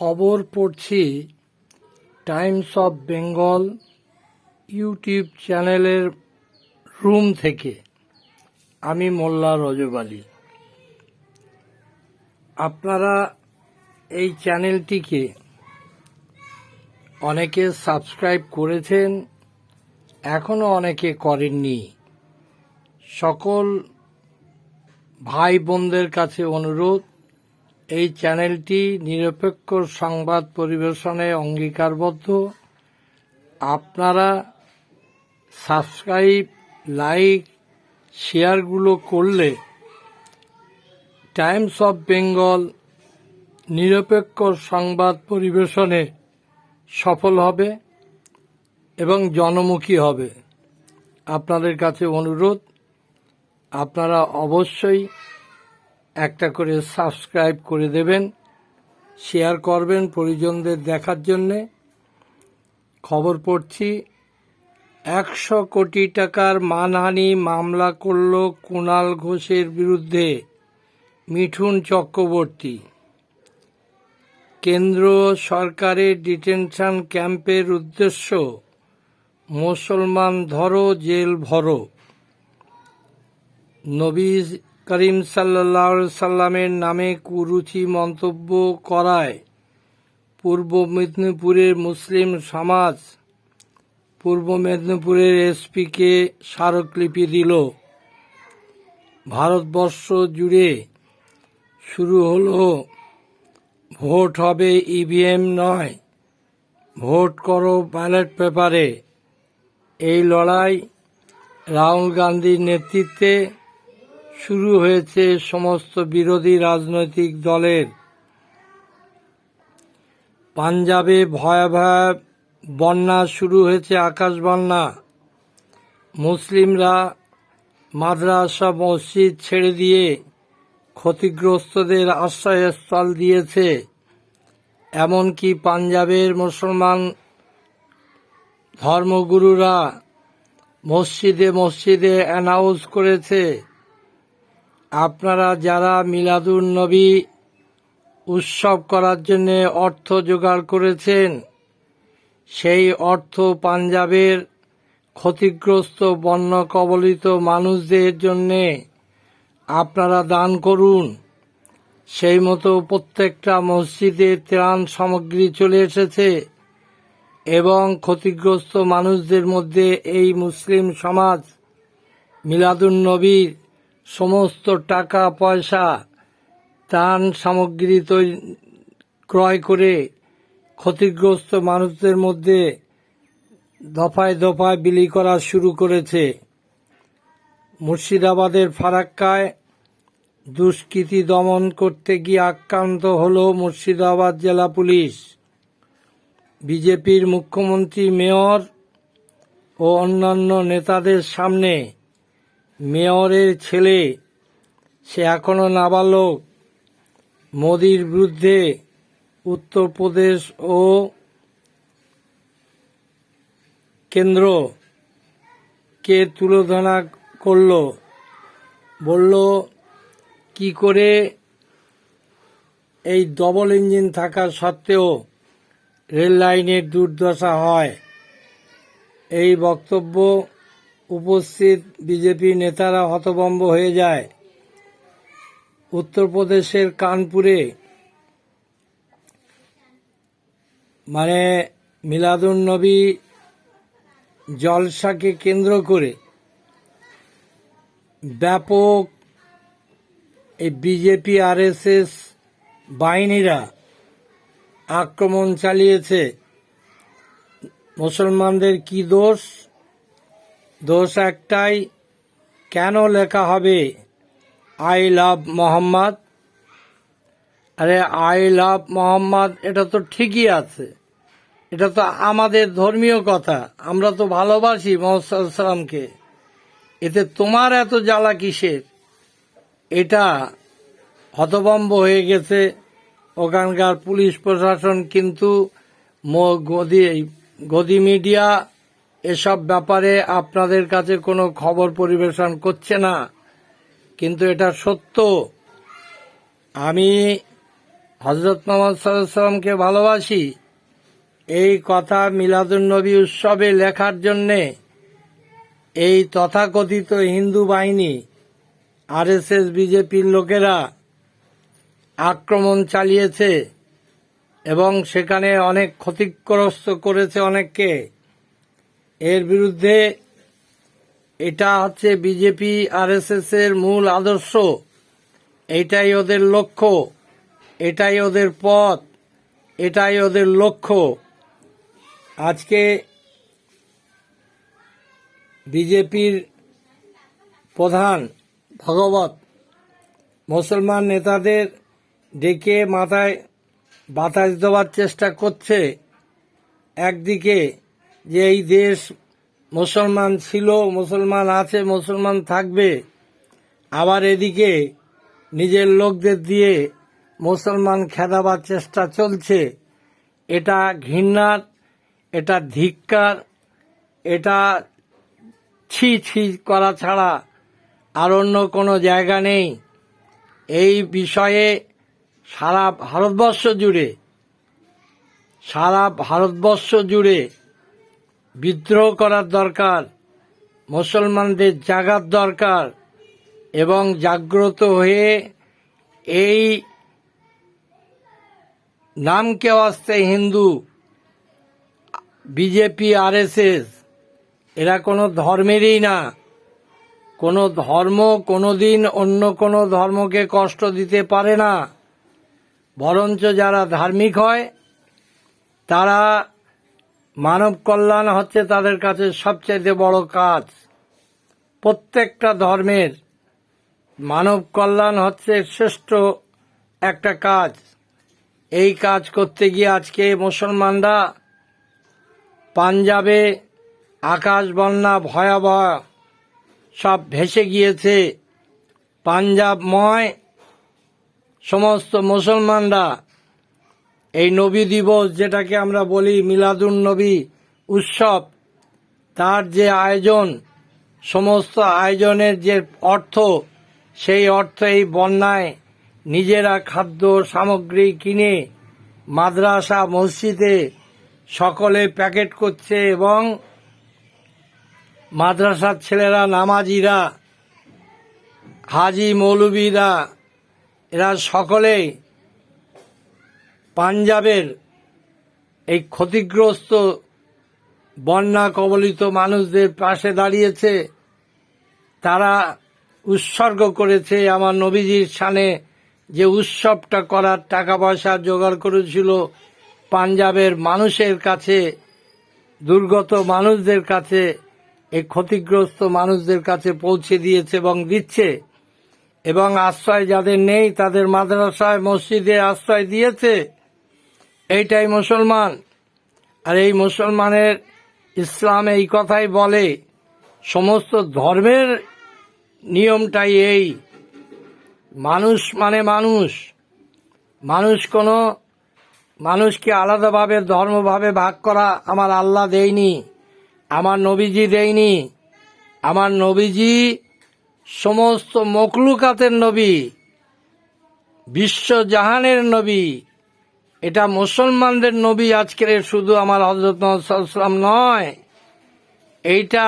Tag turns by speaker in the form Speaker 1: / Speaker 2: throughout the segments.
Speaker 1: খবর পড়ছি Times of Bengal YouTube চ্যানেলের রুম থেকে। আমি মোল্লা রজব আলী। আপনারা এই চ্যানেলটিকে অনেকে সাবস্ক্রাইব করেছেন এখনও অনেকে করেননি। সকল ভাই বোনদের কাছে অনুরোধ এই চ্যানেলটি নিরপেক্ষ সংবাদ পরিবেশনে অঙ্গীকারবদ্ধ। আপনারা সাবস্ক্রাইব, লাইক, শেয়ারগুলো করলে টাইমস অফ বেঙ্গল নিরপেক্ষ সংবাদ পরিবেশনে সফল হবে এবং জনমুখী হবে। আপনাদের কাছে অনুরোধ, আপনারা অবশ্যই একটা করে সাবস্ক্রাইব করে দেবেন, শেয়ার করবেন পরিজনদের দেখার জন্যে। খবর পড়ছি, একশো কোটি টাকার মানহানি মামলা করল কুণাল ঘোষের বিরুদ্ধে মিঠুন চক্রবর্তী। কেন্দ্র সরকারের ডিটেনশন ক্যাম্পের উদ্দেশ্য, মুসলমান ধরো, জেল ভরো। নবী করিম সাল্লাহ সাল্লামের নামে কুরুচি মন্তব্য করায়। পূর্ব মেদিনীপুরের মুসলিম সমাজ পূর্ব মেদিনীপুরের এসপিকে স্মারকলিপি দিল। ভারতবর্ষ জুড়ে শুরু হলো, ভোট হবে ইভিএম নয়, ভোট করো ব্যালট পেপারে। এই লড়াই রাহুল গান্ধীর নেতৃত্বে শুরু হয়েছে সমস্ত বিরোধী রাজনৈতিক দলের। পাঞ্জাবে ভয়াবহ বন্যা শুরু হয়েছে, আকাশ বন্যা। মুসলিমরা মাদ্রাসা মসজিদ ছেড়ে দিয়ে ক্ষতিগ্রস্তদের আশ্রয়স্থল দিয়েছে। এমনকি পাঞ্জাবের মুসলমান ধর্মগুরুরা মসজিদে মসজিদে অ্যানাউন্স করেছে। আপনারা যারা মিলাদুন নবী উৎসব করার জন্য অর্থ জোগাড় করেছেন, সেই অর্থ পাঞ্জাবের ক্ষতিগ্রস্ত বন্য কবলিত মানুষদের জন্যে আপনারা দান করুন। সেই মতো প্রত্যেকটা মসজিদে ত্রাণ সামগ্রী চলে এসেছে এবং ক্ষতিগ্রস্ত মানুষদের মধ্যে এই মুসলিম সমাজ মিলাদুন নবীর সমস্ত টাকা, পয়সা ত্রাণ সামগ্রী তৈরি, ক্রয় করে ক্ষতিগ্রস্ত মানুষদের মধ্যে দফায় দফায় বিলি করা শুরু করেছে। মুর্শিদাবাদের ফারাক্কায় দুষ্কৃতি দমন করতে গিয়ে আক্রান্ত হল মুর্শিদাবাদ জেলা পুলিশ। বিজেপির মুখ্যমন্ত্রী, মেয়র ও অন্যান্য নেতাদের সামনে মেয়রের ছেলে, সে এখনও নাবালক। মোদির বিরুদ্ধে উত্তরপ্রদেশ ও কেন্দ্র কে তুলোধনা করল? বলল, কি করে এই ডবল ইঞ্জিন থাকা সত্ত্বেও রেল লাইনের দুর্দশা হয়? এই বক্তব্য উপস্থিত বিজেপি নেতারা হতভম্ব হয়ে যায়। উত্তরপ্রদেশের কানপুরে মানে মিলাদুন নবী জলসাকে কেন্দ্র করে ব্যাপক এই বিজেপি, আরএসএস বাহিনীরা আক্রমণ চালিয়েছে। মুসলমানদের কি দোষ? দোষ একটাই, কেন লেখা হবে, আই লাভ মোহাম্মদ আরে, আই লাভ মোহাম্মদ এটা তো ঠিকই আছে। এটা তো আমাদের ধর্মীয় কথা। আমরা তো ভালোবাসি মোহাম্মদ সাল্লামকে এতে তোমার এত জ্বালা কিসের? এটা হতভম্ব হয়ে গেছে ওখানকার পুলিশ প্রশাসন, কিন্তু গদি গদি মিডিয়া এসব ব্যাপারে আপনাদের কাছে কোনো খবর পরিবেশন করছে না, কিন্তু এটা সত্য। আমি হজরত মোহাম্মদ সাল্লামকে ভালোবাসি। এই কথা মিলাদুন্নবী উৎসবে লেখার জন্যে এই তথাকথিত হিন্দু বাহিনী, আরএসএস, বিজেপির লোকেরা আক্রমণ চালিয়েছে এবং সেখানে অনেক ক্ষতিগ্রস্ত করেছে অনেককে। এর বিরুদ্ধে এটা হচ্ছে বিজেপি, আরএসএস এর মূল আদর্শ। এটাই ওদের লক্ষ্য। এটাই ওদের পথ। এটাই ওদের লক্ষ্য। আজকে বিজেপির প্রধান ভগবত মুসলমান নেতাদের ডেকে মাথায় বাতাস দেওয়ার চেষ্টা করছে। একদিকে যে এই দেশ মুসলমান ছিল, মুসলমান আছে, মুসলমান থাকবে, আবার এদিকে নিজের লোকদের দিয়ে মুসলমান খেদাবার চেষ্টা চলছে। এটা ঘৃণার, এটা ধিক্কার, এটা ছি ছি করা ছাড়া আর অন্য কোনো জায়গা নেই। এই বিষয়ে সারা ভারতবর্ষ জুড়ে, সারা ভারতবর্ষ জুড়ে বিদ্রোহ করার দরকার, মুসলমানদের জাগার দরকার, এবং জাগ্রত হয়ে এই নামকে আসতে হিন্দু, বিজেপি, আরএসএস, এরা কোনো ধর্মেরই না। কোনো ধর্ম কোনো দিন অন্য কোনো ধর্মকে কষ্ট দিতে পারে না। বরঞ্চ যারা ধার্মিক হয়, তারা মানব কল্যাণ হচ্ছে তাদের কাছে সবচেয়ে বড় কাজ। প্রত্যেকটা ধর্মের মানব কল্যাণ হচ্ছে শ্রেষ্ঠ একটা কাজ। এই কাজ করতে গিয়ে আজকে মুসলমানরা পাঞ্জাবে আকাশ বন্যা ভয়াবহ সব ভেসে গিয়েছে। পাঞ্জাবময় সমস্ত মুসলমানরা এই নবী দিবস যেটাকে আমরা বলি মিলাদুন নবী উৎসব, তার যে আয়োজন, সমস্ত আয়োজনের যে অর্থ, সেই অর্থ এই বন্যায় নিজেরা খাদ্য, সামগ্রী কিনে মাদ্রাসা, মসজিদে সকলে প্যাকেট করছে এবং মাদ্রাসার ছেলেরা, নামাজিরা, হাজি, মৌলবীরা, এরা সকলেই পাঞ্জাবের এই ক্ষতিগ্রস্ত বন্যা কবলিত মানুষদের পাশে দাঁড়িয়েছে। তারা উৎসর্গ করেছে আমার নবীজির সানে যে উৎসবটা করার টাকা পয়সা জোগাড় করেছিল পাঞ্জাবের মানুষের কাছে, দুর্গত মানুষদের কাছে, এই ক্ষতিগ্রস্ত মানুষদের কাছে পৌঁছে দিয়েছে এবং দিচ্ছে। এবং আশ্রয় যাদের নেই তাদের মাদ্রাসায়, মসজিদে আশ্রয় দিয়েছে। এইটাই মুসলমান। আর এই মুসলমানের ইসলাম এই কথাই বলে, সমস্ত ধর্মের নিয়মটাই এই। মানুষ মানে মানুষ। মানুষ কোনো মানুষকে আলাদাভাবে, ধর্মভাবে ভাগ করা আমার আল্লাহ দেয়নি, আমার নবীজি দেয়নি। আমার নবীজি সমস্ত মকলুকাতের নবী বিশ্বজাহানের নবী এটা মুসলমানদের নবী আজকের শুধু আমার হজরত সাল্লাম নয়। এইটা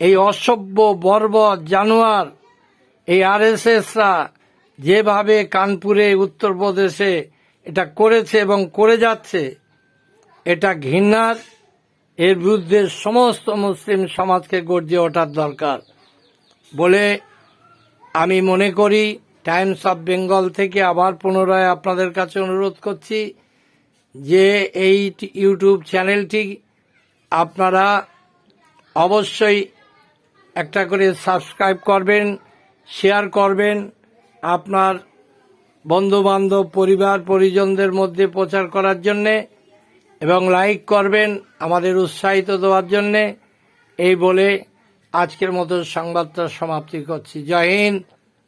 Speaker 1: এই অসভ্য, বর্বর জানোয়ার, এই আর আরএসএসরা যেভাবে কানপুরে, উত্তরপ্রদেশে এটা করেছে এবং করে যাচ্ছে, এটা ঘৃণার। এর বিরুদ্ধে সমস্ত মুসলিম সমাজকে গর্জে ওঠার দরকার। বলে আমি মনে করি টাইমস অফ বেঙ্গল থেকে আবার পুনরায় আপনাদের কাছে অনুরোধ করছি যে এই ইউটিউব চ্যানেলটি আপনারা অবশ্যই একটা করে সাবস্ক্রাইব করবেন, শেয়ার করবেন। আপনার বন্ধুবান্ধব, পরিবার, পরিজনদের মধ্যে প্রচার করার জন্যে এবং লাইক করবেন আমাদের উৎসাহিত দেওয়ার জন্যে। এই বলে আজকের মতো সংবাদটা সমাপ্তি করছি। জয় হিন্দ।